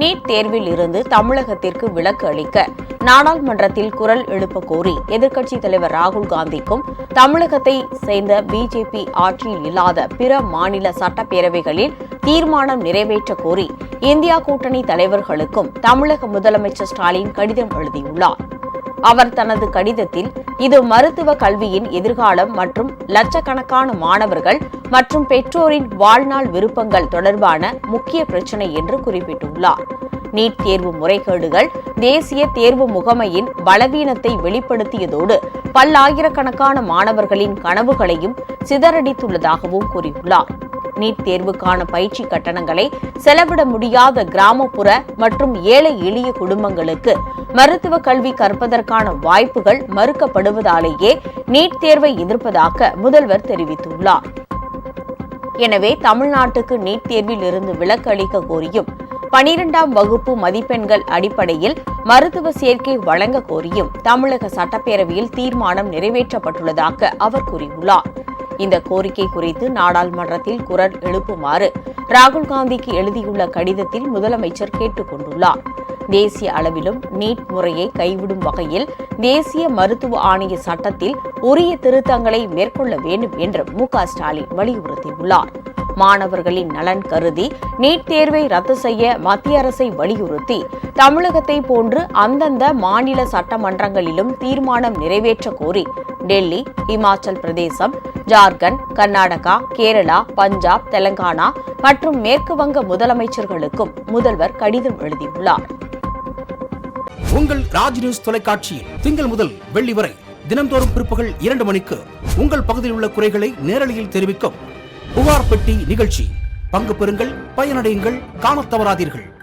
NEET தேர்வில் இருந்து தமிழகத்திற்கு விலக்கு அளிக்க நாடாளுமன்றத்தில் குரல் எழுப்ப கோரி எதிர்க்கட்சித் தலைவர் ராகுல் காந்திக்கும் தமிழகத்தை சேர்ந்த பிஜேபி ஆட்சியில் இல்லாத பிற மாநில சட்டப்பேரவைகளில் தீர்மானம் நிறைவேற்ற கோரி இந்தியா கூட்டணி தலைவர்களுக்கும் தமிழக முதலமைச்சர் ஸ்டாலின் கடிதம் எழுதியுள்ளார். அவர் தனது கடிதத்தில் இது மருத்துவ கல்வியின் எதிர்காலம் மற்றும் லட்சக்கணக்கான மாணவர்கள் மற்றும் பெற்றோரின் வாழ்நாள் விருப்பங்கள் தொடர்பான முக்கிய பிரச்சினை என்று குறிப்பிட்டுள்ளார். நீட் தேர்வு முறைகேடுகள் தேசிய தேர்வு முகமையின் பலவீனத்தை வெளிப்படுத்தியதோடு பல்லாயிரக்கணக்கான மாணவர்களின் கனவுகளையும் சிதறடித்துள்ளதாகவும் கூறியுள்ளார். நீட் தேர்வுக்கான பயிற்சி கட்டணங்களை செலவிட முடியாத கிராமப்புற மற்றும் ஏழை எளிய குடும்பங்களுக்கு மருத்துவ கல்வி கற்பதற்கான வாய்ப்புகள் மறுக்கப்படுவதாலேயே நீட் தேர்வை எதிர்ப்பதாக முதல்வர் தெரிவித்துள்ளார். எனவே தமிழ்நாட்டுக்கு நீட் தேர்வில் இருந்து விலக்கு அளிக்க கோரியும் பனிரெண்டாம் வகுப்பு மதிப்பெண்கள் அடிப்படையில் மருத்துவ சேர்க்கை வழங்க கோரியும் தமிழக சட்டப்பேரவையில் தீர்மானம் நிறைவேற்றப்பட்டுள்ளதாக அவர் கூறியுள்ளார். இந்த கோரிக்கை குறித்து நாடாளுமன்றத்தில் குரல் எழுப்புமாறு ராகுல் காந்திக்கு எழுதியுள்ள கடிதத்தில் முதலமைச்சர் கேட்டுக் கொண்டுள்ளார். தேசிய அளவிலும் நீட் முறையை கைவிடும் வகையில் தேசிய மருத்துவ ஆணைய சட்டத்தில் உரிய திருத்தங்களை மேற்கொள்ள வேண்டும் என்று மு ஸ்டாலின் வலியுறுத்தியுள்ளார். மாணவர்களின் நலன் கருதி நீட் தேர்வை ரத்து செய்ய மத்திய அரசை வலியுறுத்தி தமிழகத்தை போன்று அந்தந்த மாநில சட்டமன்றங்களிலும் தீர்மானம் நிறைவேற்ற கோரி டெல்லி இமாச்சல் பிரதேசம் ஜார்க்கண்ட் கர்நாடகா கேரளா பஞ்சாப் தெலங்கானா மற்றும் மேற்கு வங்க முதலமைச்சர்களுக்கும் முதல்வர் கடிதம் எழுதியுள்ளார். உங்கள் ராஜ் நியூஸ் தொலைக்காட்சியில் திங்கள் முதல் வெள்ளி வரை தினந்தோறும் பிற்பகல் இரண்டு மணிக்கு உங்கள் பகுதியில் உள்ள குறைகளை நேரலையில் தெரிவிக்கும் புகார் பெட்டி நிகழ்ச்சி. பங்கு பெறுங்கள் பயனடையுங்கள் காணத் தவறாதீர்கள்.